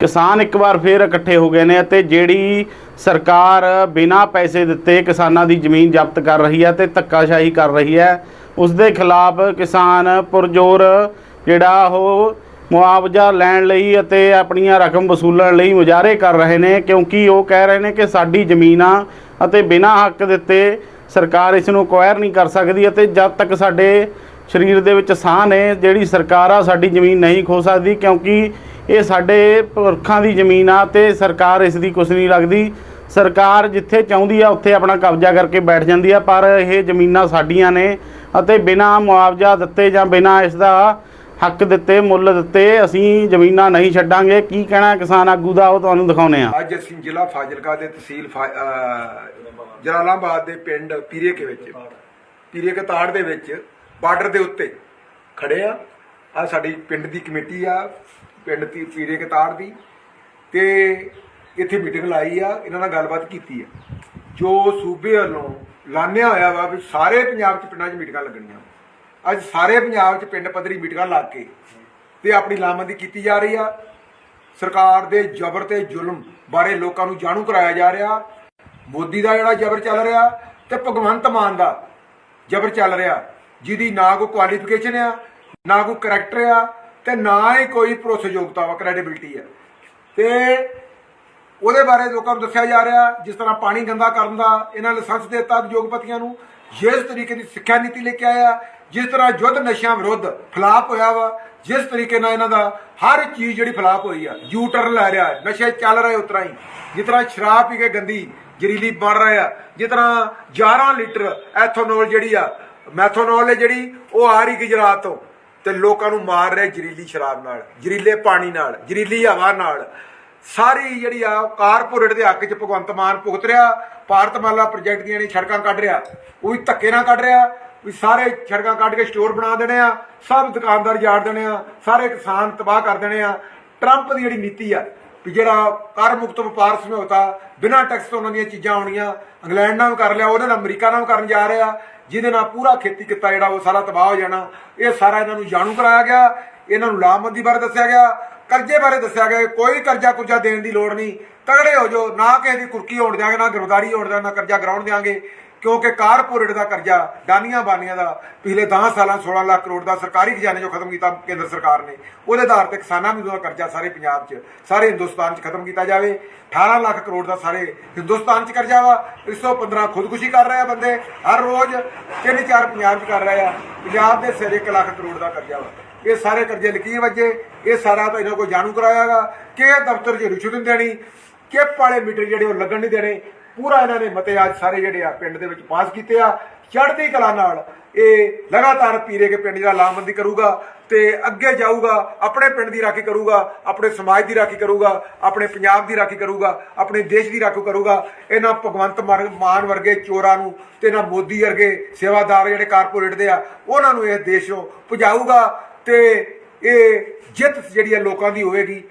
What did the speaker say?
ਕਿਸਾਨ ਇੱਕ ਵਾਰ ਫੇਰ ਇਕੱਠੇ ਹੋ ਗਏ ਨੇ ਅਤੇ ਜਿਹੜੀ ਸਰਕਾਰ ਬਿਨਾਂ ਪੈਸੇ ਦਿੱਤੇ ਕਿਸਾਨਾਂ ਦੀ ਜ਼ਮੀਨ ਜ਼ਬਤ ਕਰ ਰਹੀ ਹੈ ਤੇ ਧੱਕਾਸ਼ਾਹੀ ਕਰ ਰਹੀ ਹੈ ਉਸ ਦੇ ਖਿਲਾਫ ਕਿਸਾਨ ਪੁਰਜੋਰ ਜਿਹੜਾ ਉਹ ਮੁਆਵਜ਼ਾ ਲੈਣ ਲਈ ਅਤੇ ਆਪਣੀਆਂ ਰਕਮ ਵਸੂਲਣ ਲਈ ਮੁਜ਼ਾਹਰੇ ਕਰ ਰਹੇ ਨੇ, ਕਿਉਂਕਿ ਉਹ ਕਹਿ ਰਹੇ ਨੇ ਕਿ ਸਾਡੀ ਜ਼ਮੀਨਾਂ ਅਤੇ ਬਿਨਾਂ ਹੱਕ ਦਿੱਤੇ ਸਰਕਾਰ ਇਸ ਨੂੰ ਅਕਵਾਇਰ ਨਹੀਂ ਕਰ ਸਕਦੀ ਅਤੇ ਜਦ ਤੱਕ ਸਾਡੇ ਸਰੀਰ ਦੇ ਵਿੱਚ ਸਾਹ ਨੇ, ਜਿਹੜੀ ਸਰਕਾਰ ਆ, ਸਾਡੀ ਜ਼ਮੀਨ ਨਹੀਂ ਖੋ ਸਕਦੀ, ਕਿਉਂਕਿ ਇਹ ਸਾਡੇ ਪੁਰਖਾਂ ਦੀ ਜ਼ਮੀਨ ਆ ਤੇ ਸਰਕਾਰ ਇਸ ਦੀ ਕੁਛ ਨਹੀਂ ਲੱਗਦੀ ਸਰਕਾਰ ਜਿੱਥੇ ਚਾਹੁੰਦੀ ਆ, ਉੱਥੇ ਆਪਣਾ ਕਬਜ਼ਾ ਕਰਕੇ ਬੈਠ ਜਾਂਦੀ ਆ, ਪਰ ਇਹ ਜ਼ਮੀਨਾਂ ਸਾਡੀਆਂ ਨੇ ਅਤੇ ਬਿਨਾਂ ਮੁਆਵਜ਼ਾ ਦਿੱਤੇ ਜਾਂ ਬਿਨਾਂ ਇਸ ਦਾ ਹੱਕ ਦਿੱਤੇ, ਮੁੱਲ ਦਿੱਤੇ, ਅਸੀਂ ਜ਼ਮੀਨਾਂ ਨਹੀਂ ਛੱਡਾਂਗੇ। ਕੀ ਕਹਿਣਾ ਕਿਸਾਨ ਆਗੂ ਦਾ, ਉਹ ਤੁਹਾਨੂੰ ਦਿਖਾਉਨੇ ਆ। ਅੱਜ ਅਸੀਂ ਜ਼ਿਲ੍ਹਾ ਫਾਜ਼ਿਲਕਾ ਦੇ ਤਹਿਸੀਲ ਫਾ- ਜਲਾਲਾਬਾਦ ਦੇ ਪਿੰਡ ਪੀਰੇਕੇ ਵਿੱਚ, ਪੀਰੇਕੇ ਤਾੜ ਦੇ ਵਿੱਚ ਬਾਰਡਰ ਦੇ ਉੱਤੇ ਖੜੇ ਆ। ਆ ਸਾਡੀ ਪਿੰਡ ਦੀ ਕਮੇਟੀ ਆ ਪਿੰਡ ਦੀ ਪੀਰੇਕੇ ਕਤਾਰ ਦੀ ਤੇ ਇੱਥੇ ਮੀਟਿੰਗ ਲਾਈ ਆ, ਇਹਨਾਂ ਨਾਲ ਗੱਲਬਾਤ ਕੀਤੀ ਆ। ਜੋ ਸੂਬੇ ਵੱਲੋਂ ਲਾਣਿਆ ਹੋਇਆ ਵਾ ਵੀ ਸਾਰੇ ਪੰਜਾਬ 'ਚ ਪਿੰਡਾਂ 'ਚ ਮੀਟਿੰਗਾਂ ਲੱਗਣੀਆਂ। ਅੱਜ ਸਾਰੇ ਪੰਜਾਬ 'ਚ ਪਿੰਡ ਪੱਧਰੀ ਮੀਟਿੰਗਾਂ ਲਾ ਕੇ ਤੇ ਆਪਣੀ ਲਾਮਬੰਦੀ ਕੀਤੀ ਜਾ ਰਹੀ ਆ। ਸਰਕਾਰ ਦੇ ਜ਼ਬਰ ਤੇ ਜ਼ੁਲਮ ਬਾਰੇ ਲੋਕਾਂ ਨੂੰ ਜਾਣੂ ਕਰਾਇਆ ਜਾ ਰਿਹਾ। ਮੋਦੀ ਦਾ ਜਿਹੜਾ ਜ਼ਬਰ ਚੱਲ ਰਿਹਾ ਤੇ ਭਗਵੰਤ ਮਾਨ ਦਾ ਜ਼ਬਰ ਚੱਲ ਰਿਹਾ, ਜਿਹਦੀ ਨਾ ਕੋਈ ਕੁਆਲੀਫਿਕੇਸ਼ਨ ਆ, ਨਾ ਕੋਈ ਕਰੈਕਟਰ ਆ ਤੇ ਨਾ ਹੀ ਕੋਈ ਭਰੋਸੇਯੋਗਤਾ ਵਾ ਕ੍ਰੈਡੀਬਿਲਟੀ ਆ। ਤੇ ਉਹਦੇ ਬਾਰੇ ਲੋਕਾਂ ਨੂੰ ਦੱਸਿਆ ਜਾ ਰਿਹਾ, ਜਿਸ ਤਰ੍ਹਾਂ ਪਾਣੀ ਗੰਦਾ ਕਰਨ ਦਾ, ਇਹਨਾਂ ਲਾਇਸੈਂਸ ਦੇ ਦਿੱਤਾ ਉਦਯੋਗਪਤੀਆਂ ਨੂੰ, ਜਿਸ ਤਰੀਕੇ ਦੀ ਸਿੱਖਿਆ ਨੀਤੀ ਲੈ ਕੇ ਆਇਆ ਜਿਸ ਤਰ੍ਹਾਂ ਯੁੱਧ ਨਸ਼ਿਆਂ ਵਿਰੁੱਧ ਫਲਾਪ ਹੋਇਆ ਵਾ, ਜਿਸ ਤਰੀਕੇ ਨਾਲ ਇਹਨਾਂ ਦਾ ਹਰ ਚੀਜ਼ ਜਿਹੜੀ ਫਲਾਪ ਹੋਈ ਆ ਯੂ ਟਰਨ ਲੈ ਰਿਹਾ, ਨਸ਼ੇ ਚੱਲ ਰਹੇ ਉਤਰਾ ਹੀ। ਜਿਸ ਤਰ੍ਹਾਂ ਸ਼ਰਾਬ ਪੀ ਕੇ ਗੰਦੀ ਜ਼ਹਿਰੀਲੀ ਬਣ ਰਹੇ ਆ, ਜਿਸ ਤਰ੍ਹਾਂ 11 ਲੀਟਰ ਐਥੋਨੋਲ ਜਿਹੜੀ ਆ, ਮੈਥੋਨੋਲ ਹੈ ਜਿਹੜੀ, ਉਹ ਆ ਰਹੀ ਗੁਜਰਾਤ ਤੋਂ। ਤੇ ਲੋਕਾਂ ਨੂੰ ਮਾਰ ਰਿਹਾ ਜ਼ਹਿਰੀਲੀ ਸ਼ਰਾਬ ਨਾਲ, ਜ਼ਹਿਰੀਲੇ ਪਾਣੀ ਨਾਲ, ਜ਼ਹਿਰੀਲੀ ਹਵਾ ਨਾਲ। ਸਾਰੀ ਜਿਹੜੀ ਆ ਕਾਰਪੋਰੇਟ ਦੇ ਹੱਕ 'ਚ ਭਗਵੰਤ ਮਾਨ ਭੁਗਤ ਰਿਹਾ, ਭਾਰਤਮਾਲਾ ਪ੍ਰੋਜੈਕਟ ਦੀਆਂ ਨੇ ਸੜਕਾਂ ਕੱਢ ਰਿਹਾ, ਉਹ ਵੀ ਧੱਕੇ ਨਾਲ ਕੱਢ ਰਿਹਾ, ਵੀ ਸਾਰੇ ਸੜਕਾਂ ਕੱਢ ਕੇ ਸਟੋਰ ਬਣਾ ਦੇਣੇ ਆ, ਸਭ ਦੁਕਾਨਦਾਰ ਜਾੜ ਦੇਣੇ ਆ, ਸਾਰੇ ਕਿਸਾਨ ਤਬਾਹ ਕਰ ਦੇਣੇ ਆ। ਟਰੰਪ ਦੀ ਜਿਹੜੀ ਨੀਤੀ ਆ ਵੀ ਜਿਹੜਾ ਕਰ ਮੁਕਤ ਵਪਾਰ ਸਮਝੌਤਾ, ਬਿਨਾਂ ਟੈਕਸ ਤੋਂ ਉਹਨਾਂ ਦੀਆਂ ਚੀਜ਼ਾਂ ਆਉਣੀਆਂ, ਇੰਗਲੈਂਡ ਨਾਲ ਵੀ ਕਰ ਲਿਆ, ਉਹਦੇ ਨਾਲ ਅਮਰੀਕਾ ਨਾਲ ਵੀ ਕਰਨ ਜਾ ਰਿਹਾ, ਜਿਹਦੇ ਨਾਲ ਪੂਰਾ ਖੇਤੀ ਕਿੱਤਾ ਜਿਹੜਾ ਉਹ ਸਾਰਾ ਤਬਾਹ ਹੋ ਜਾਣਾ, ਇਹ ਸਾਰਾ ਇਹਨਾਂ ਨੂੰ ਜਾਣੂ ਕਰਾਇਆ ਗਿਆ, ਇਹਨਾਂ ਨੂੰ ਲਾਮਬੰਦੀ ਬਾਰੇ ਦੱਸਿਆ ਗਿਆ, ਕਰਜ਼ੇ ਬਾਰੇ ਦੱਸਿਆ ਗਿਆ ਕੋਈ ਕਰਜ਼ਾ ਕੁਰਜ਼ਾ ਦੇਣ ਦੀ ਲੋੜ ਨਹੀਂ, ਤਗੜੇ ਹੋ ਜਾਓ, ਨਾ ਕਿਸੇ ਦੀ ਕੁਰਕੀ ਹੋਣ ਦਿਆਂਗੇ, ਨਾ ਗਰੋਦਾਰੀ ਹੋਣ ਦਿਆਂਗੇ, ਨਾ ਕਰਜ਼ਾ ਗਰਾਉਣ ਦਿਆਂਗੇ। ਕਿਉਂਕਿ ਕਾਰਪੋਰੇਟ ਦਾ ਕਰਜ਼ਾ ਡਾਨੀਆਂ ਬਾਨੀਆਂ ਦਾ ਪਿਛਲੇ 10 ਸਾਲਾਂ 16 ਲੱਖ ਕਰੋੜ ਦਾ ਸਰਕਾਰੀ ਖਜ਼ਾਨੇ ਚੋਂ ਖਤਮ ਕੀਤਾ ਕੇਂਦਰ ਸਰਕਾਰ ਨੇ। ਉਹਦੇ ਆਧਾਰ ਤੇ ਕਿਸਾਨਾਂ ਨੂੰ ਦਾ ਕਰਜ਼ਾ ਸਾਰੇ ਪੰਜਾਬ 'ਚ, ਸਾਰੇ ਹਿੰਦੁਸਤਾਨ 'ਚ ਖਤਮ ਕੀਤਾ ਜਾਵੇ। 18 ਲੱਖ ਕਰੋੜ ਦਾ ਸਾਰੇ ਹਿੰਦੁਸਤਾਨ 'ਚ ਕਰਜ਼ਾ ਵਾ। 115 ਖੁਦਕੁਸ਼ੀ ਕਰ ਰਹੇ ਆ ਬੰਦੇ। ਹਰ ਰੋਜ਼ ਤਿੰਨ ਚਾਰ ਪੰਜਾਬ 'ਚ ਕਰ ਰਹੇ ਆ। ਪੰਜਾਬ ਦੇ ਸਿਰ 1 ਲੱਖ ਕਰੋੜ ਦਾ ਕਰਜ਼ਾ ਵਾ। ਇਹ ਸਾਰੇ ਕਰਜ਼ੇ ਲਕੀਰ ਵੱਜੇ। ਇਹ ਸਾਰਾ ਤਾਂ ਇਹਨਾਂ ਕੋਲ ਜਾਣੂ ਕਰਾਇਆਗਾ ਕਿ ਦਫ਼ਤਰ 'ਚ ਰਿਸ਼ਵਤ ਦੇਣੀ। ਕਿਪ ਵਾਲੇ ਮੀਟਰ ਜਿਹੜੇ ਉਹ ਲੱਗਣ ਨਹੀਂ ਦੇਣੇ। ਪੂਰਾ ਇਹਨਾਂ ਨੇ ਮਤੇ ਅੱਜ ਸਾਰੇ ਜਿਹੜੇ ਆ ਪਿੰਡ ਦੇ ਵਿੱਚ ਪਾਸ ਕੀਤੇ ਆ। ਚੜ੍ਹਦੀ ਕਲਾ ਨਾਲ ਇਹ ਲਗਾਤਾਰ ਪੀਰੇ ਕੇ ਪਿੰਡ ਦਾ ਲਾਮਬੰਦੀ ਕਰੂਗਾ ਤੇ ਅੱਗੇ ਜਾਊਗਾ, ਆਪਣੇ ਪਿੰਡ ਦੀ ਰਾਖੀ ਕਰੂਗਾ, ਆਪਣੇ ਸਮਾਜ ਦੀ ਰਾਖੀ ਕਰੂਗਾ, ਆਪਣੇ ਪੰਜਾਬ ਦੀ ਰਾਖੀ ਕਰੂਗਾ, ਆਪਣੇ ਦੇਸ਼ ਦੀ ਰਾਖੀ ਕਰੂਗਾ। ਇਹਨਾਂ ਭਗਵੰਤ ਮਾਨ ਮਾਨ ਵਰਗੇ ਚੋਰਾਂ ਨੂੰ ਤੇ ਇਹਨਾਂ ਮੋਦੀ ਵਰਗੇ ਸੇਵਾਦਾਰ ਜਿਹੜੇ ਕਾਰਪੋਰੇਟ ਦੇ ਆ, ਉਹਨਾਂ ਨੂੰ ਇਹ ਦੇਸ਼ੋਂ ਭਜਾਊਗਾ ਤੇ ਇਹ ਜਿੱਤ ਜਿਹੜੀ ਆ ਲੋਕਾਂ ਦੀ ਹੋਵੇਗੀ।